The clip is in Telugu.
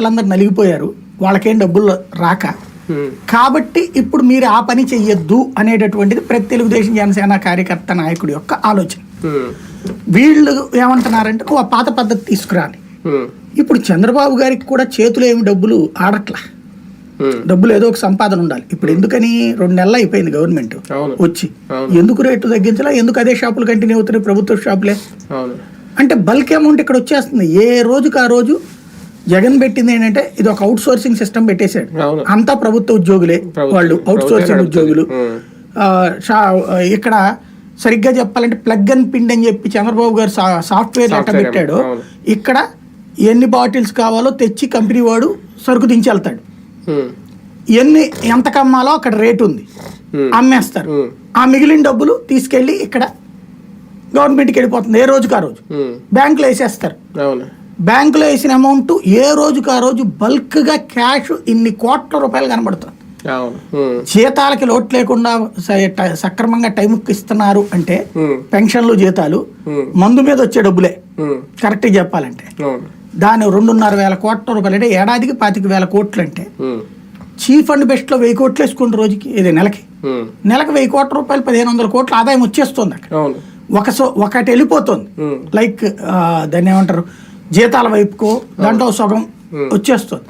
కార్యకర్తలందరూ నలిగిపోయారు. వాళ్ళకేం డబ్బులు రాక. కాబట్టి ఇప్పుడు మీరు ఆ పని చెయ్యొద్దు అనేటటువంటిది ప్రతి తెలుగుదేశం జనసేన కార్యకర్త నాయకుడి యొక్క ఆలోచన. వీళ్ళు ఏమంటున్నారంటే నువ్వు ఆ పాత పద్ధతి తీసుకురాని ఉమ్, ఇప్పుడు చంద్రబాబు గారికి కూడా చేతులు ఏమి డబ్బులు ఆడట్లా? డబ్బులు ఏదో ఒక సంపాదన ఉండాలి. ఇప్పుడు ఎందుకని రెండు నెలలు అయిపోయింది గవర్నమెంట్ వచ్చి. ఎందుకు రేటు తగ్గించలా? ఎందుకు అదే షాపులు కంటిన్యూ అవుతున్నాయి? ప్రభుత్వ షాపులే. అంటే బల్క్ అమౌంట్ ఇక్కడ వచ్చేస్తుంది. ఏ రోజుకి ఆ రోజు? జగన్ పెట్టింది ఏంటంటే ఇది ఒక అవుట్ సోర్సింగ్ సిస్టమ్ పెట్టేశాడు. అంతా ప్రభుత్వ ఉద్యోగులే వాళ్ళు అవుట్ సోర్సింగ్ ఉద్యోగులు. ఇక్కడ సరిగ్గా చెప్పాలంటే ప్లగ్ అండ్ పిండ్ అని చెప్పి చంద్రబాబు గారు సాఫ్ట్వేర్ ఎట్ట సాఫ్ట్వేర్ పెట్టాడు. ఇక్కడ ఎన్ని బాటిల్స్ కావాలో తెచ్చి కంపెనీ వాడు సరుకు దించి వెళ్తాడు. ఎన్ని ఎంత కమ్మాలో అక్కడ రేటు ఉంది. అమ్మేస్తారు. ఆ మిగిలిన డబ్బులు తీసుకెళ్ళి ఇక్కడ గవర్నమెంట్కి వెళ్ళిపోతుంది ఏ రోజుకి ఆ రోజు. బ్యాంకులో వేసేస్తారు. బ్యాంకులో వేసిన అమౌంట్ ఏ రోజుకి ఆ రోజు బల్క్గా క్యాష్ ఇన్ని కోట్ల రూపాయలు కనబడుతుంది. జీతాలకి లోటు లేకుండా సక్రమంగా టైంకి ఇస్తున్నారు అంటే పెన్షన్లు జీతాలు మందు మీద వచ్చే డబ్బులే. ఉమ్, కరెక్ట్గా చెప్పాలంటే. అవును. దాని రెండున్నర వేల కోట్ల రూపాయలు అంటే ఏడాదికి పాతిక వేల కోట్లు అంటే చీఫ్ అండ్ బెస్ట్లో వెయ్యి కోట్లు వేసుకుంటే రోజుకి ఇది నెలకి. నెలకు వెయ్యి కోట్ల రూపాయలు పదిహేను వందల కోట్ల ఆదాయం వచ్చేస్తుంది అక్కడ. అవును. ఒక సో ఒకటి వెళ్ళిపోతుంది. లైక్ దాన్ని ఏమంటారు? జీతాల వైపుకో దాంట్లో సగం వచ్చేస్తుంది.